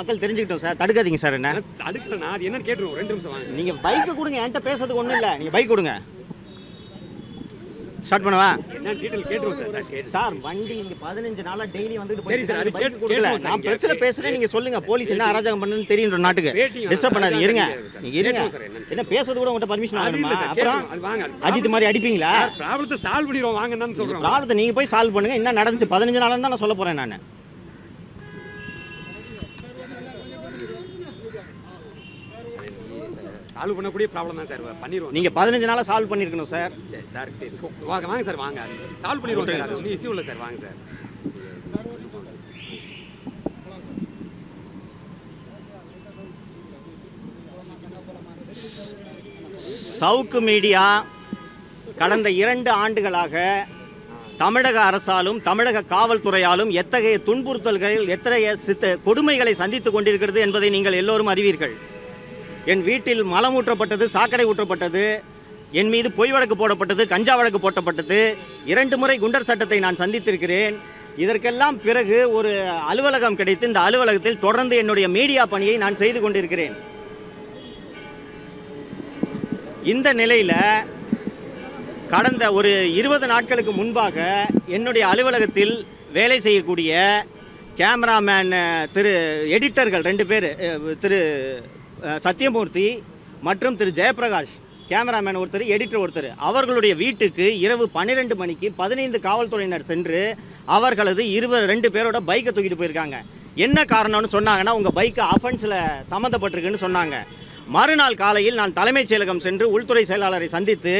மக்கள் தெரிஞ்சுக்கிட்டோம் sir. தடுக்காதீங்க sir என்ன? அடுக்கல நான் அது என்னன்னு கேட்டுருவோம். ரெண்டு நிமிஷம் வாங்க. நீங்க பைக்கு கொடுங்க. என்கிட்ட பேசுறதுக்கு ஒண்ணும் இல்ல. நீங்க பைக் கொடுங்க. ஸ்டார்ட் பண்ணவா? என்ன டீட்டெயில் கேட்டுருவோம் சார். சார் கேட்டு சார் வண்டி இங்க பதினஞ்சு நாளா டெய்லி வந்துட்டு சரி சார், அது கேட்டு- கொடுக்கல. நான் இங்க. பிரச்சனை பேசுறேன். நீங்க சொல்லுங்க. போலீஸ் என்ன அராஜகம் பண்ணுன்னு தெரியும் நாட்டுக்கு. டிஸ்டர்ப் பண்ணாதீங்க. இருங்க. நீங்க இருங்க. என்ன பேசுறது கூட உங்கள்கிட்ட பர்மிஷன் சார் அப்புறம் அது வாங்க. அஜித் மாதிரி அடிப்பீங்களா? ப்ராப்ளத்தை சால்வ் பண்ணிடுவோம். வாங்கன்னு சொல்றோம். ப்ராப்ளத்தை நீங்க போய் சால்வ் பண்ணுங்க. என்ன நடந்துச்சு? பதினஞ்சு நாள்னு தான் நான் சொல்ல போறேன் நான். சால்வ் பண்ணக்கூடிய ப்ராப்ளம் தான் சார். பண்ணிடுவோம் நீங்க பதினஞ்சு நாளா சால்வ் பண்ணிருக்கணும் சார். சரி சார் சரி. வாங்க வாங்க சார் வாங்க. சால்வ் பண்ணிடுவோம் சார். அது ஒன்றும் இஷ்யூ இல்லை சார். வாங்க சார். சவுக்கு மீடியா கடந்த இரண்டு ஆண்டுகளாக தமிழக அரசாலும் தமிழக காவல்துறையாலும் எத்தகைய துன்புறுத்தல்கள் எத்தகைய சித்த கொடுமைகளை சந்தித்துக் கொண்டிருக்கிறது என்பதை நீங்கள் எல்லோரும் அறிவீர்கள். என் வீட்டில் மலம் ஊற்றப்பட்டது சாக்கடை ஊற்றப்பட்டது என் மீது பொய் வழக்கு போடப்பட்டது கஞ்சா வழக்கு போட்டப்பட்டது. இரண்டு முறை குண்டர் சட்டத்தை நான் சந்தித்திருக்கிறேன். இதற்கெல்லாம் பிறகு ஒரு அலுவலகம் கிடைத்து இந்த அலுவலகத்தில் தொடர்ந்து என்னுடைய மீடியா பணியை நான் செய்து கொண்டிருக்கிறேன். இந்த நிலையில் கடந்த ஒரு இருபது நாட்களுக்கு முன்பாக என்னுடைய அலுவலகத்தில் வேலை செய்யக்கூடிய கேமராமேன் திரு எடிட்டர்கள் ரெண்டு பேர் திரு சத்யமூர்த்தி மற்றும் திரு. ஜெயபிரகாஷ் கேமராமேன் ஒருத்தர் எடிட்டர் ஒருத்தர். அவர்களுடைய வீட்டுக்கு இரவு பன்னிரெண்டு மணிக்கு பதினைந்து காவல்துறையினர் சென்று அவர்களது இருவர் ரெண்டு பேரோட பைக்கை தூக்கிட்டு போயிருக்காங்க. என்ன காரணம்னு சொன்னாங்கன்னா உங்கள் பைக்கு அஃபென்ஸில் சம்மந்தப்பட்டிருக்குன்னு சொன்னாங்க. மறுநாள் காலையில் நான் தலைமைச் செயலகம் சென்று உள்துறை செயலாளரை சந்தித்து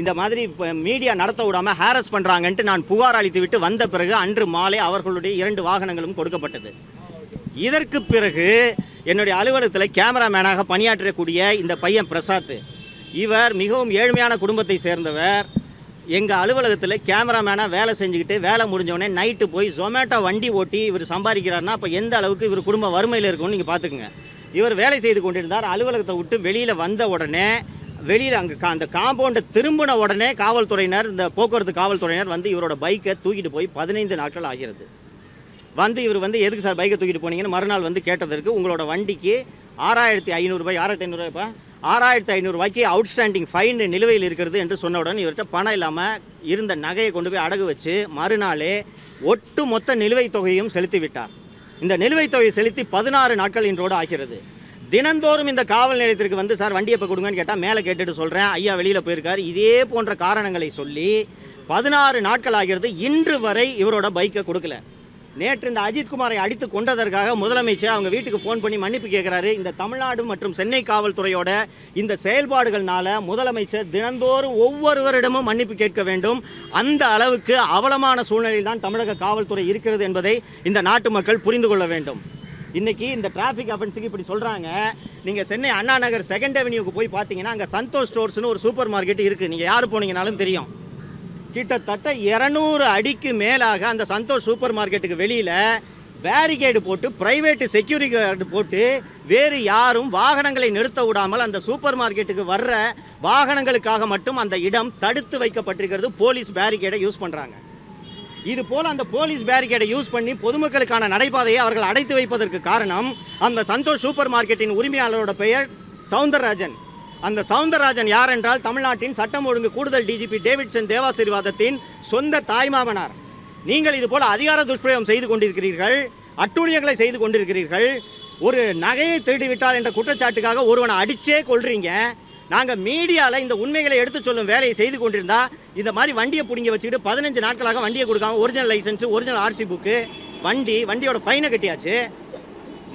இந்த மாதிரி இப்போ மீடியா நடத்த விடாமல் ஹாரஸ் பண்ணுறாங்கன்ட்டு நான் புகார் அளித்து விட்டு வந்த பிறகு அன்று மாலை அவர்களுடைய இரண்டு வாகனங்களும் கொடுக்கப்பட்டது. இதற்கு பிறகு என்னுடைய அலுவலகத்தில் கேமராமேனாக பணியாற்றக்கூடிய இந்த பையன் பிரசாத். இவர் மிகவும் ஏழ்மையான குடும்பத்தை சேர்ந்தவர். எங்கள் அலுவலகத்தில் கேமராமேனாக வேலை செஞ்சுக்கிட்டு வேலை முடிஞ்சவொடனே நைட்டு போய் ஜொமேட்டோ வண்டி ஓட்டி இவர் சம்பாதிக்கிறாருன்னா அப்போ எந்த அளவுக்கு இவர் குடும்ப வறுமையில் இருக்கும்னு நீங்கள் பார்த்துக்குங்க இவர் வேலை செய்து கொண்டிருந்தார். அலுவலகத்தை விட்டு வெளியில் வந்த உடனே வெளியில் அங்கே அந்த காம்பவுண்டை திரும்பின உடனே காவல்துறையினர் இந்த போக்குவரத்து காவல்துறையினர் வந்து இவரோட பைக்கை தூக்கிட்டு போய் பதினைந்து நாட்கள் ஆகிறது. வந்து இவர் வந்து எதுக்கு சார் பைக்கை தூக்கிட்டு போனீங்கன்னு மறுநாள் வந்து கேட்டதற்கு உங்களோட வண்டிக்கு ஆறாயிரத்தி ஐநூறுரூபாய் ஆறாயிரத்தி ஐநூறுரூபாய்ப்பா ஆறாயிரத்தி ஐநூறுரூவாய்க்கு அவுட்ஸ்டாண்டிங் ஃபைன் நிலுவையில் இருக்கிறது என்று சொன்னவுடன் இவர்கிட்ட பணம் இல்லாமல் இருந்த நகையை கொண்டு போய் அடகு வச்சு மறுநாளே ஒட்டு மொத்த நிலுவைத் தொகையும் செலுத்தி விட்டார். இந்த நிலுவைத் தொகையை செலுத்தி பதினாறு நாட்கள் இன்றோடு ஆகிறது. தினந்தோறும் இந்த காவல் நிலையத்திற்கு வந்து சார் வண்டி எப்போ கொடுங்கன்னு கேட்டால் மேலே கேட்டுட்டு சொல்கிறேன் ஐயா வெளியில் போயிருக்காரு. இதே போன்ற காரணங்களை சொல்லி பதினாறு நாட்கள் ஆகிறது. இன்று வரை இவரோட பைக்கை கொடுக்கல. நேற்று இந்த அஜித்குமாரை அடித்து கொண்டதற்காக முதலமைச்சர் அவங்க வீட்டுக்கு ஃபோன் பண்ணி மன்னிப்பு கேட்குறாரு இந்த தமிழ்நாடு மற்றும் சென்னை காவல்துறையோட இந்த செயல்பாடுகள்னால முதலமைச்சர் தினந்தோறும் ஒவ்வொருவரிடமும் மன்னிப்பு கேட்க வேண்டும். அந்த அளவுக்கு அவலமான சூழ்நிலையில் தான் தமிழக காவல்துறை இருக்கிறது என்பதை இந்த நாட்டு மக்கள் புரிந்து கொள்ள வேண்டும். இன்றைக்கி இந்த டிராஃபிக் அஃபென்ஸுக்கு இப்படி சொல்கிறாங்க நீங்கள் சென்னை அண்ணா நகர் செகண்ட் அவென்யூக்கு போய் பார்த்தீங்கன்னா அங்கே சந்தோஷ் ஸ்டோர்ஸ்னு ஒரு சூப்பர் மார்க்கெட் இருக்குது நீங்கள் யார் போனீங்கனாலும் தெரியும். கிட்டத்தட்ட இரநூறு அடிக்கு மேலாக அந்த சந்தோஷ் சூப்பர் மார்க்கெட்டுக்கு வெளியில் பேரிகேடு போட்டு ப்ரைவேட்டு செக்யூரிட்டி கார்டு போட்டு வேறு யாரும் வாகனங்களை நிறுத்த விடாமல் அந்த சூப்பர் மார்க்கெட்டுக்கு வர்ற வாகனங்களுக்காக மட்டும் அந்த இடம் தடுத்து வைக்கப்பட்டிருக்கிறது. போலீஸ் பேரிகேடை யூஸ் பண்ணுறாங்க இது போல் அந்த போலீஸ் பேரிகேடை யூஸ் பண்ணி பொதுமக்களுக்கான நடைபாதையை அவர்கள் அடைத்து வைப்பதற்கு காரணம் அந்த சந்தோஷ் சூப்பர் மார்க்கெட்டின் உரிமையாளரோட பெயர் சவுந்தரராஜன். அந்த சவுந்தரராஜன் யார் என்றால் தமிழ்நாட்டின் சட்டம் ஒழுங்கு கூடுதல் டிஜிபி டேவிட்சன் தேவாசீர்வாதத்தின் சொந்த தாய்மாமனார். நீங்கள் இது போல அதிகார துஷ்பிரயோகம் செய்து கொண்டிருக்கிறீர்கள் அட்டூழியங்களை செய்து கொண்டிருக்கிறீர்கள் ஒரு நகையை திருடி விட்டார் என்ற குற்றச்சாட்டுக்காக ஒருவனை அடிச்சே கொள்றீங்க நாங்கள் மீடியாவில் இந்த உண்மைகளை எடுத்து சொல்லும் வேலையை செய்து கொண்டிருந்தா இந்த மாதிரி வண்டியை பிடிங்கி வச்சுக்கிட்டு பதினஞ்சு நாட்களாக வண்டியை கொடுக்காம original licence original RC book வண்டி வண்டியோட ஃபைனை கட்டியாச்சு.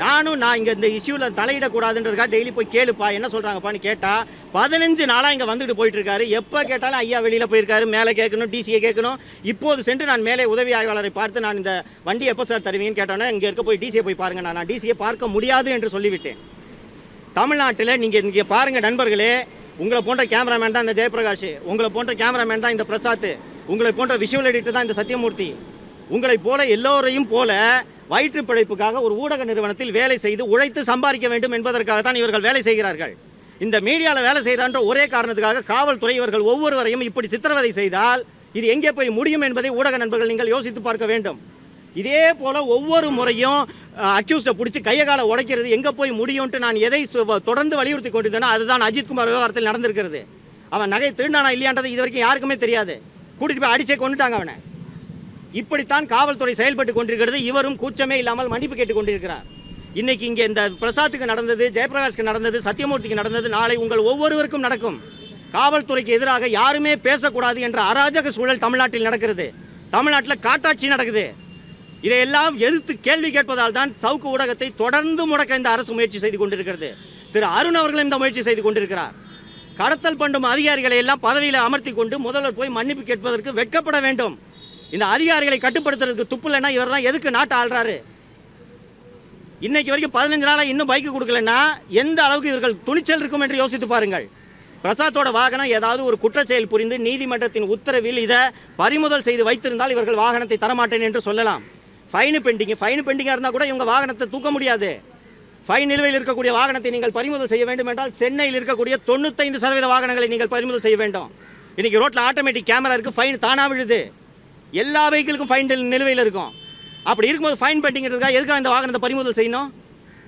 நானும் நான் இங்கே இந்த இஷ்யூவில் தலையிடக்கூடாதுன்றதுக்காக டெய்லி போய் கேளுப்பா என்ன சொல்கிறாங்கப்பான்னு கேட்டால் பதினஞ்சு நாளாக இங்கே வந்துட்டு போயிட்டுருக்காரு. எப்போ கேட்டாலும் ஐயா வெளியில் போயிருக்காரு மேலே கேட்கணும் டிசியை கேட்கணும். இப்போது சென்று நான் மேலே உதவி ஆய்வாளரை பார்த்து நான் இந்த வண்டி எப்போ சார் தருவீங்கன்னு கேட்டோன்னே இங்கே இருக்க போய் டிசியை போய் பாருங்கள் நான் டிசியை பார்க்க முடியாது என்று சொல்லிவிட்டேன். தமிழ்நாட்டில் நீங்கள் இங்கே பாருங்கள் நண்பர்களே உங்களை போன்ற கேமராமேன் தான் இந்த ஜெயபிரகாஷ் உங்களை போன்ற கேமராமேன் தான் இந்த பிரசாத் உங்களை போன்ற விஷுவல் எடிட்டர் தான் இந்த சத்யமூர்த்தி உங்களைப் போல எல்லோரையும் போல வயிற்று பிழைப்புக்காக ஒரு ஊடக நிறுவனத்தில் வேலை செய்து உழைத்து சம்பாதிக்க வேண்டும் என்பதற்காக தான் இவர்கள் வேலை செய்கிறார்கள். இந்த மீடியாவில் வேலை செய்கிறான்ற ஒரே காரணத்துக்காக காவல்துறை இவர்கள் ஒவ்வொருவரையும் இப்படி சித்திரவதை செய்தால் இது எங்கே போய் முடியும் என்பதை ஊடக நண்பர்கள் நீங்கள் யோசித்து பார்க்க வேண்டும். இதே போல் ஒவ்வொரு முறையும் அக்யூஸ்டை பிடிச்சி கையை காலை உடைக்கிறது எங்கே போய் முடியும்ட்டு நான் எதை தொடர்ந்து வலியுறுத்தி கொண்டிருந்தேனோ அதுதான் அஜித்குமார் விவகாரத்தில் நடந்திருக்கிறது. அவன் நகை திருடானா இல்லையான்றது இது வரைக்கும் யாருக்குமே தெரியாது. கூட்டிகிட்டு போய் அடிச்சே கொண்டுட்டாங்க அவனை. இப்படித்தான் காவல்துறை செயல்பட்டு கொண்டிருக்கிறது. இவரும் கூச்சமே இல்லாமல் மன்னிப்பு கேட்டுக் கொண்டிருக்கிறார். இன்னைக்கு இங்கே இந்த பிரசாத்துக்கு நடந்தது ஜெயபிரகாஷ்க்கு நடந்தது சத்தியமூர்த்திக்கு நடந்தது நாளை உங்கள் ஒவ்வொருவருக்கும் நடக்கும். காவல்துறைக்கு எதிராக யாருமே பேசக்கூடாது என்ற அராஜக சூழல் தமிழ்நாட்டில் நடக்கிறது. தமிழ்நாட்டில் காட்டாட்சி நடக்குது. இதையெல்லாம் எதிர்த்து கேள்வி கேட்பதால் தான் சவுக்கு ஊடகத்தை தொடர்ந்து முடக்க இந்த அரசு முயற்சி செய்து கொண்டிருக்கிறது. திரு அருண் அவர்களும் இந்த முயற்சி செய்து கொண்டிருக்கிறார். கடத்தல் பண்ணும் அதிகாரிகளை எல்லாம் பதவியில் அமர்த்தி கொண்டு முதல்வர் போய் மன்னிப்பு கேட்பதற்கு வெட்கப்பட வேண்டும். இந்த அதிகாரிகளை கட்டுப்படுத்துறதுக்கு துப்புலன்னா இவர் இவரெல்லாம் எதுக்கு நாட்டை ஆள்றாரு? இன்னைக்கு வரைக்கும் பதினஞ்சு நாளாக இன்னும் பைக்கு கொடுக்கலன்னா எந்த அளவுக்கு இவர்கள் துணிச்சல் இருக்கும் என்று யோசித்து பாருங்கள். பிரசாத்தோட வாகனம் ஏதாவது ஒரு குற்றச்செயல் புரிந்து நீதிமன்றத்தின் உத்தரவில் இதை பறிமுதல் செய்து வைத்திருந்தால் இவர்கள் வாகனத்தை தரமாட்டேன் என்று சொல்லலாம். ஃபைனு பெண்டிங் ஃபைனு பெண்டிங்காக இருந்தால் கூட இவங்க வாகனத்தை தூக்க முடியாது. ஃபைன் நிலுவையில் இருக்கக்கூடிய வாகனத்தை நீங்கள் பறிமுதல் செய்ய வேண்டும் என்றால் சென்னையில் இருக்கக்கூடிய தொண்ணூத்தைந்து சதவீத வாகனங்களை நீங்கள் பறிமுதல் செய்ய வேண்டும். இன்றைக்கி ரோட்டில் ஆட்டோமேட்டிக் கேமரா இருக்குது ஃபைன் தானாக விழுது. எல்லா வெஹிக்கிளுக்கும் ஃபைன் நிலுவையில் இருக்கும். அப்படி இருக்கும்போது ஃபைன் பெண்டிங்கிறதுக்காக எதுக்காக இந்த வாகனத்தை பறிமுதல் செய்யணும்?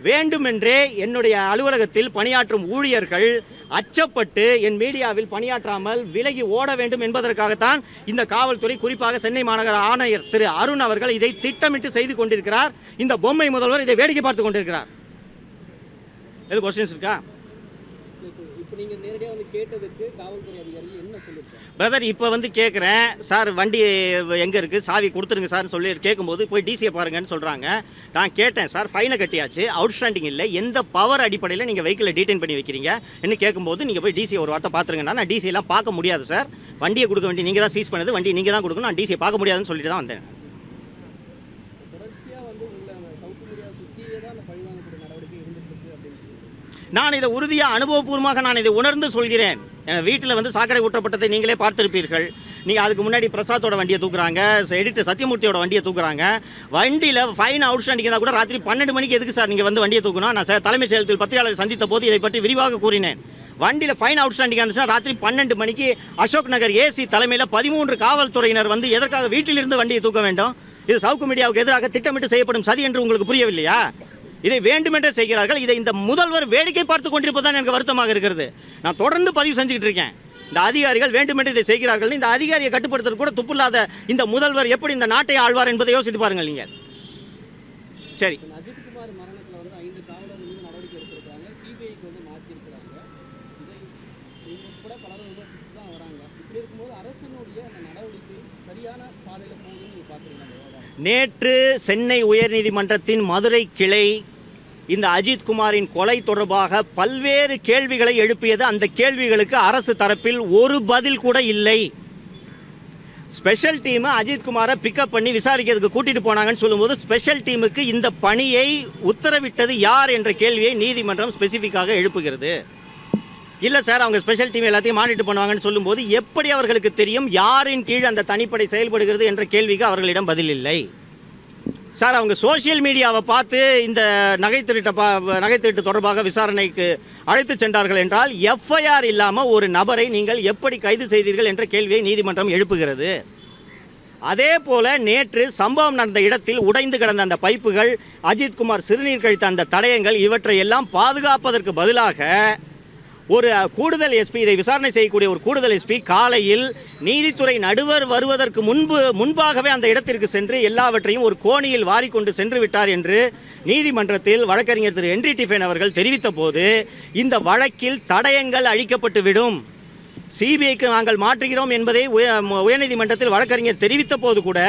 வேண்டுமென்றே என்னுடைய அலுவலகத்தில் பணியாற்றும் ஊழியர்கள் அச்சப்பட்டு என் மீடியாவில் பணியாற்றாமல் விலகி ஓட வேண்டும் என்பதற்காகத்தான் இந்த காவல்துறை குறிப்பாக சென்னை மாநகர ஆணையர் திரு அருண் அவர்கள் இதை திட்டமிட்டு செய்து கொண்டிருக்கிறார். இந்த பொம்மை முதல்வர் இதை வேடிக்கை பார்த்து கொண்டிருக்கிறார். எது கொஸ்டின்ஸ் இருக்கா இப்போ நீங்க நேரடியாக வந்து கேட்டதுக்கு காவல்துறை அதிகாரி என்ன சொல்லியிருக்காங்க பிரதர் இப்போ வந்து கேட்குறேன் சார் வண்டி எங்கே இருக்குது சாவி கொடுத்துருங்க சார் சொல்லி கேட்கும்போது போய் டிசியை பாருங்கன்னு சொல்கிறாங்க நான் கேட்டேன் சார் ஃபைனை கட்டியாச்சு. அவுட்ஸ்டாண்டிங் இல்லை. எந்த பவர் அடிப்படையில் நீங்கள் வெஹிக்கிளை டீடைன் பண்ணி வைக்கிறீங்க? என்ன கேட்கும்போது நீங்கள் போய் டிசியை ஒரு வார்த்தை பார்த்துருங்கன்னா நான் டிசியெல்லாம் பார்க்க முடியாது சார் வண்டியை கொடுக்க வேண்டிய நீங்கள் தான் சீஸ் பண்ணது வண்டி நீங்கள் தான் கொடுக்கணும். நான் டிசியை பார்க்க முடியாதுன்னு சொல்லிட்டு தான் வந்தேன் தொடர்ச்சியாக வந்து உங்களை அந்த சவுத் மீடியா சுற்றியே தான் அந்த பழிவாங்கக்கூடிய நடவடிக்கை இருந்துட்டு இருக்கு அப்படின்னு நான் இதை உறுதியாக அனுபவபூர்வமாக நான் இதை உணர்ந்து சொல்கிறேன். என் வீட்டில் வந்து சாக்கடை ஊற்றப்பட்டதை நீங்களே பார்த்திருப்பீர்கள். நீங்கள் அதுக்கு முன்னாடி பிரசாத்தோட வண்டியை தூக்குறாங்க எடிட்டர் சத்தியமூர்த்தியோட வண்டியை தூக்குறாங்க. வண்டியில் ஃபைன் அவுட்ஸ்டாண்டிங் இருந்தால் கூட ராத்திரி பன்னெண்டு மணிக்கு எதுக்கு சார் நீங்கள் வந்து வண்டியை தூக்கணும்? நான் சார் தலைமைச் செயலத்தில் பத்திரிகையாளர் சந்தித்த போது இதை பற்றி விரிவாக கூறினேன். வண்டியில் ஃபைன் அவுட்ஸ்டாண்டிங் இருந்துச்சுன்னா ராத்திரி பன்னெண்டு மணிக்கு அசோக் நகர் ஏசி தலைமையில் பதிமூன்று காவல்துறையினர் வந்து எதற்காக வீட்டிலிருந்து வண்டியை தூக்க வேண்டும்? இது சவுக்கு மீடியாவுக்கு எதிராக திட்டமிட்டு செய்யப்படும் சதி என்று உங்களுக்கு புரியவில்லையா? இதை வேண்டுமென்றே செய்கிறார்கள். இதை இந்த முதல்வர் வேடிக்கை பார்த்து கொண்டிருப்பதுதான் எனக்கு வருத்தமாக இருக்கிறது. நான் தொடர்ந்து பதிவு செஞ்சுக்கிட்டு இருக்கேன். இந்த அதிகாரிகள் வேண்டுமென்றே இதை செய்கிறார்கள். இந்த அதிகாரியை கட்டுப்படுத்துறது கூட துப்பில்லாத இந்த முதல்வர் எப்படி இந்த நாட்டை ஆழ்வார் என்பதை யோசித்து பாருங்கள் நீங்கள். சரி இப்போ அஜித்குமார் மரணத்தில் வந்து ஐந்து காவலர் மீது நடவடிக்கை எடுத்திருக்காங்க சிபிஐக்கு வந்து மாற்றிருக்கிறாங்க இதை இவங்க கூட பலரும் விமர்சித்து தான் வராங்க இப்படி இருக்கும்போது அரசனுடைய அந்த நடவடிக்கை சரியான பாதையில் போகுதுன்னு நீங்கள் பார்க்குறீங்க அந்த விவகாரம் நேற்று சென்னை உயர்நீதிமன்றத்தின் மதுரை கிளை இந்த அஜித் குமாரின் கொலை தொடர்பாக பல்வேறு கேள்விகளை எழுப்பியது. அந்த கேள்விகளுக்கு அரசு தரப்பில் ஒரு பதில் கூட இல்லை. ஸ்பெஷல் டீமை அஜித்குமாரை பிக்கப் பண்ணி விசாரிக்கிறதுக்கு கூட்டிட்டு போனாங்கன்னு சொல்லும்போது ஸ்பெஷல் டீமுக்கு இந்த பணியை உத்தரவிட்டது யார் என்ற கேள்வியை நீதிமன்றம் ஸ்பெசிஃபிக்காக எழுப்புகிறது. இல்லை சார் அவங்க ஸ்பெஷல் டீம் எல்லாத்தையும் மானிட்டர் பண்ணுவாங்கன்னு சொல்லும்போது எப்படி அவர்களுக்கு தெரியும் யாரின் கீழ் அந்த தனிப்படை செயல்படுகிறது என்ற கேள்விக்கு அவர்களிடம் பதில் இல்லை. சார் அவங்க சோஷியல் மீடியாவை பார்த்து இந்த நகை திருட்ட பா நகை திருட்டு தொடர்பாக விசாரணைக்கு அழைத்து சென்றார்கள் என்றால் எஃப்ஐஆர் இல்லாமல் ஒரு நபரை நீங்கள் எப்படி கைது செய்தீர்கள் என்ற கேள்வியை நீதிமன்றம் எழுப்புகிறது. அதே போல நேற்று சம்பவம் நடந்த இடத்தில் உடைந்து கிடந்த அந்த பைப்புகள் அஜித்குமார் சிறுநீர் கழித்த அந்த தடயங்கள் இவற்றை எல்லாம் பாதுகாப்பதற்கு பதிலாக ஒரு கூடுதல் எஸ்பி இதை விசாரணை செய்யக்கூடிய ஒரு கூடுதல் எஸ்பி காலையில் நீதித்துறை நடுவர் வருவதற்கு முன்பு முன்பாகவே அந்த இடத்திற்கு சென்று எல்லாவற்றையும் ஒரு கோணியில் வாரிக்கொண்டு சென்று விட்டார் என்று நீதிமன்றத்தில் வழக்கறிஞர் திரு. ஹென்றி டிஃபன் அவர்கள் தெரிவித்த போது இந்த வழக்கில் தடயங்கள் அழிக்கப்பட்டுவிடும் சிபிஐக்கு நாங்கள் மாற்றுகிறோம் என்பதை உயர்நீதிமன்றத்தில் வழக்கறிஞர் தெரிவித்த போது கூட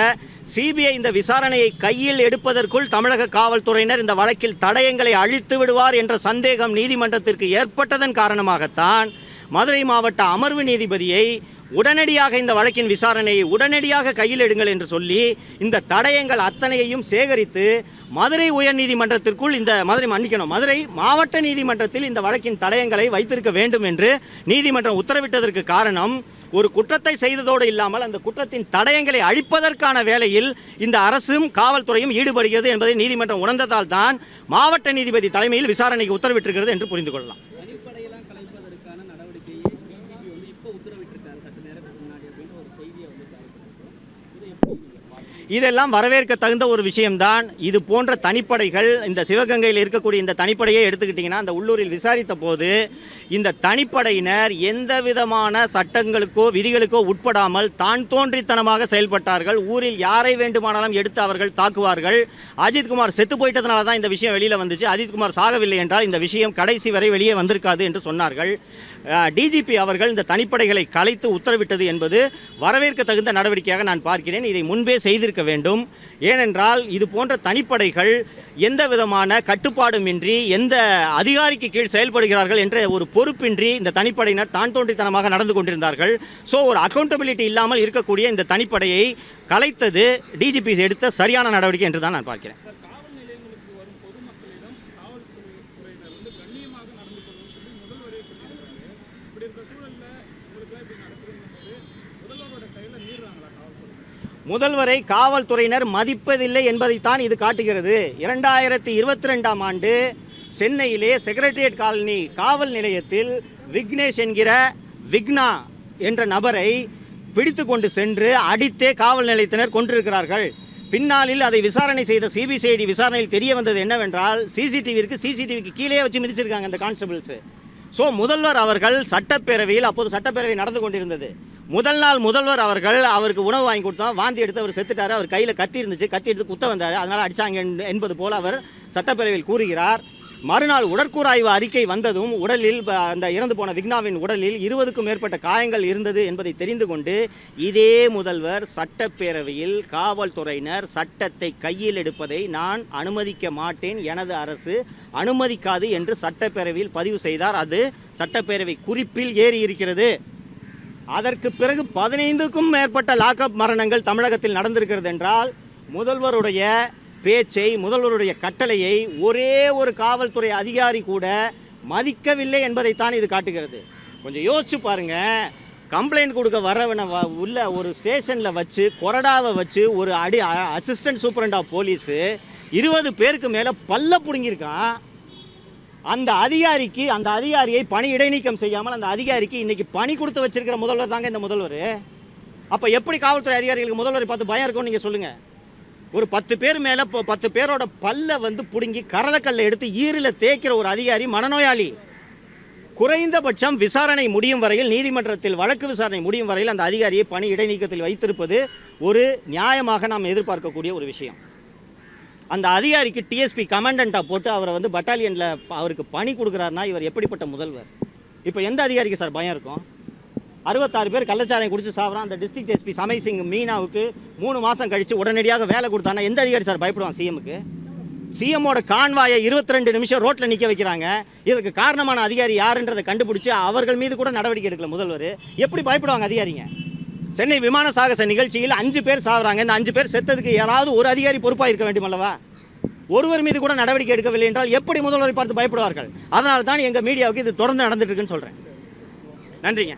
சிபிஐ இந்த விசாரணையை கையில் எடுப்பதற்குள் தமிழக காவல்துறையினர் இந்த வழக்கில் தடயங்களை அழித்து விடுவார் என்ற சந்தேகம் நீதிமன்றத்திற்கு ஏற்பட்டதன் காரணமாகத்தான் மதுரை மாவட்ட அமர்வு நீதிபதியை உடனடியாக இந்த வழக்கின் விசாரணையை உடனடியாக கையில் எடுங்கள் என்று சொல்லி இந்த தடயங்கள் அத்தனையையும் சேகரித்து மதுரை உயர்நீதிமன்றத்திற்குள் இந்த மதுரை மன்னிக்கணும். மதுரை மாவட்ட நீதிமன்றத்தில் இந்த வழக்கின் தடயங்களை வைத்திருக்க வேண்டும் என்று நீதிமன்றம் உத்தரவிட்டதற்கு காரணம் ஒரு குற்றத்தை செய்ததோடு இல்லாமல் அந்த குற்றத்தின் தடயங்களை அழிப்பதற்கான வேலையில் இந்த அரசும் காவல்துறையும் ஈடுபடுகிறது என்பதை நீதிமன்றம் உணர்ந்ததால் தான் மாவட்ட நீதிபதி தலைமையில் விசாரணைக்கு உத்தரவிட்டிருக்கிறது என்று புரிந்து கொள்ளலாம் தனிப்படையெல்லாம் கலைப்பதற்கான நடவடிக்கையை டிஜிபி வந்து இப்போ உத்தரவிட்டிருக்காரு சற்று நேரத்துக்கு முன்னாடி அப்படின்ற ஒரு செய்தியை வந்து கேள்விப்பட்டிருக்கோம் இதை எப்படி நீங்க பார்க்கறீங்க? இதெல்லாம் வரவேற்க தகுந்த ஒரு விஷயம்தான். இது போன்ற தனிப்படைகள் இந்த சிவகங்கையில் இருக்கக்கூடிய இந்த தனிப்படையை எடுத்துக்கிட்டிங்கன்னா அந்த உள்ளூரில் விசாரித்த போது இந்த தனிப்படையினர் எந்த விதமான சட்டங்களுக்கோ விதிகளுக்கோ உட்படாமல் தான் தோன்றித்தனமாக செயல்பட்டார்கள். ஊரில் யாரை வேண்டுமானாலும் எடுத்து அவர்கள் தாக்குவார்கள். அஜித்குமார் செத்து போயிட்டதுனால தான் இந்த விஷயம் வெளியில் வந்துச்சு. அஜித்குமார் சாகவில்லை என்றால் இந்த விஷயம் கடைசி வரை வெளியே வந்திருக்காது என்று சொன்னார்கள். டிஜிபி அவர்கள் இந்த தனிப்படைகளை கலைத்து உத்தரவிட்டது என்பது வரவேற்க தகுந்த நடவடிக்கையாக நான் பார்க்கிறேன். இதை முன்பே செய்திருக்க வேண்டும். ஏனென்றால் இது போன்ற தனிப்படைகள் எந்த விதமான கட்டுப்பாடுமின்றி எந்த அதிகாரிக்கு கீழ் செயல்படுகிறார்கள் என்ற ஒரு பொறுப்பின்றி இந்த தனிப்படையினர் தான் தோன்றித்தனமாக நடந்து கொண்டிருந்தார்கள். ஸோ ஒரு அக்கௌண்டபிலிட்டி இல்லாமல் இருக்கக்கூடிய இந்த தனிப்படையை கலைத்தது டிஜிபி எடுத்த சரியான நடவடிக்கை என்று தான் நான் பார்க்கிறேன் காவல் நிலையங்களுக்கு வரும் பொதுமக்களிடம் காவல்துறையினர் வந்து கண்ணியமாக நடந்து கொள்ளணும்னு சொல்லி முதல்வரே சொல்லியிருக்காங்க இப்படி இருக்க சூழல்ல உங்களுக்குலாம் இப்படி நடக்குதுங்கும் போது முதல்வரோட செயலை மீறுறாங்களா காவல்துறை முதல்வரை காவல்துறையினர் மதிப்பதில்லை என்பதைத்தான் இது காட்டுகிறது. இரண்டாயிரத்தி இருபத்தி ரெண்டாம் ஆண்டு சென்னையிலே செக்ரட்டரியேட் காலனி காவல் நிலையத்தில் விக்னேஷ் என்கிற விக்னா என்ற நபரை பிடித்து கொண்டு சென்று அடித்தே காவல் நிலையத்தினர் கொண்டிருக்கிறார்கள் பின்னாளில் அதை விசாரணை செய்த சிபிசிஐடி விசாரணையில் தெரிய வந்தது என்னவென்றால் சிசிடிவிக்கு சிசிடிவிக்கு கீழே வச்சு மிதிச்சிருக்காங்க அந்த கான்ஸ்டபிள்ஸு. ஸோ முதல்வர் அவர்கள் சட்டப்பேரவையில் அப்போது சட்டப்பேரவை நடந்து கொண்டிருந்தது. முதல் நாள் முதல்வர் அவர்கள் அவருக்கு உணவு வாங்கி கொடுத்தோம். வாந்தி எடுத்து அவர் செத்துட்டார். அவர் கையில் கத்தி இருந்துச்சு. கத்தி எடுத்து குத்த வந்தார். அதனால் அடிச்சாங்க என்பது போல அவர் சட்டப்பேரவையில் கூறுகிறார். மறுநாள் உடற்கூறாய்வு அறிக்கை வந்ததும் உடலில் ப- அந்த இறந்து போன விக்னாவின் உடலில் இருபதுக்கும் மேற்பட்ட காயங்கள் இருந்தது என்பதை தெரிந்து கொண்டு இதே முதல்வர் சட்டப்பேரவையில் காவல்துறையினர் சட்டத்தை கையில் எடுப்பதை நான் அனுமதிக்க மாட்டேன். எனது அரசு அனுமதிக்காது என்று சட்டப்பேரவையில் பதிவு செய்தார். அது சட்டப்பேரவை குறிப்பில் ஏறி இருக்கிறது அதற்கு பிறகு பதினைந்துக்கும் மேற்பட்ட லாக்அப் மரணங்கள் தமிழகத்தில் நடந்திருக்கிறது என்றால் முதல்வருடைய பேச்சை முதல்வருடைய கட்டளையை ஒரே ஒரு காவல்துறை அதிகாரி கூட மதிக்கவில்லை என்பதைத்தான் இது காட்டுகிறது. கொஞ்சம் யோசிச்சு பாருங்க. கம்ப்ளைண்ட் கொடுக்க வரவனை வ- உள்ள ஒரு ஸ்டேஷனில் வச்சு கொரடாவை வச்சு ஒரு அடி அசிஸ்டன்ட் சூப்பரண்ட் ஆஃப் போலீஸு இருபது பேருக்கு மேலே பல்ல பிடுங்கியிருக்கான். அந்த அதிகாரிக்கு அந்த அதிகாரியை பணி இடைநீக்கம் செய்யாமல் அந்த அதிகாரிக்கு இன்னைக்கு பணி கொடுத்து வச்சிருக்கிற முதல்வர் தாங்க இந்த முதல்வர். அப்போ எப்படி காவல்துறை அதிகாரிகளுக்கு முதல்வரை பார்த்து பயம் இருக்கும்னு நீங்கள் சொல்லுங்கள் ஒரு பத்து பேர் மேலே இப்போ பத்து பேரோட பல்ல வந்து பிடுங்கி கரலக்கல்லை எடுத்து ஈரில் தேய்க்கிற ஒரு அதிகாரி மனநோயாளி. குறைந்தபட்சம் விசாரணை முடியும் வரையில் நீதிமன்றத்தில் வழக்கு விசாரணை முடியும் வரையில் அந்த அதிகாரியை பணி இடைநீக்கத்தில் வைத்திருப்பது ஒரு நியாயமாக நாம் எதிர்பார்க்கக்கூடிய ஒரு விஷயம். அந்த அதிகாரிக்கு டிஎஸ்பி கமாண்டண்ட்டாக போட்டு அவரை வந்து பட்டாலியனில் அவருக்கு பணி கொடுக்குறாருன்னா இவர் எப்படிப்பட்ட முதல்வர்? இப்போ எந்த அதிகாரிக்கு சார் பயம் இருக்கும்? அறுபத்தாறு பேர் கள்ளச்சாரம் குடிச்சு சாப்பிட்றான் அந்த டிஸ்ட்ரிக்ட் எஸ்பி சமய் சிங் மீனாவுக்கு மூணு மாதம் கழித்து உடனடியாக வேலை கொடுத்தானா எந்த அதிகாரி சார் பயப்படுவான் சிஎமுக்கு சிஎம்மோட கான்வாயை இருபத்தி ரெண்டு நிமிஷம் ரோட்டில் நிற்க வைக்கிறாங்க. இதற்கு காரணமான அதிகாரி யாருன்றதை கண்டுபிடிச்சி அவர்கள் மீது கூட நடவடிக்கை எடுக்கல முதல்வர். எப்படி பயப்படுவாங்க அதிகாரிங்க? சென்னை விமான சாகச நிகழ்ச்சியில் அஞ்சு பேர் சாகுறாங்க. இந்த அஞ்சு பேர் செத்ததுக்கு யாராவது ஒரு அதிகாரி பொறுப்பாக இருக்க வேண்டும் அல்லவா? ஒருவர் மீது கூட நடவடிக்கை எடுக்கவில்லை என்றால் எப்படி முதல்வரை பார்த்து பயப்படுவார்கள்? அதனால தான் எங்கள் மீடியாவுக்கு இது தொடர்ந்து நடந்துட்டு இருக்குன்னு சொல்கிறேன் நன்றிங்க.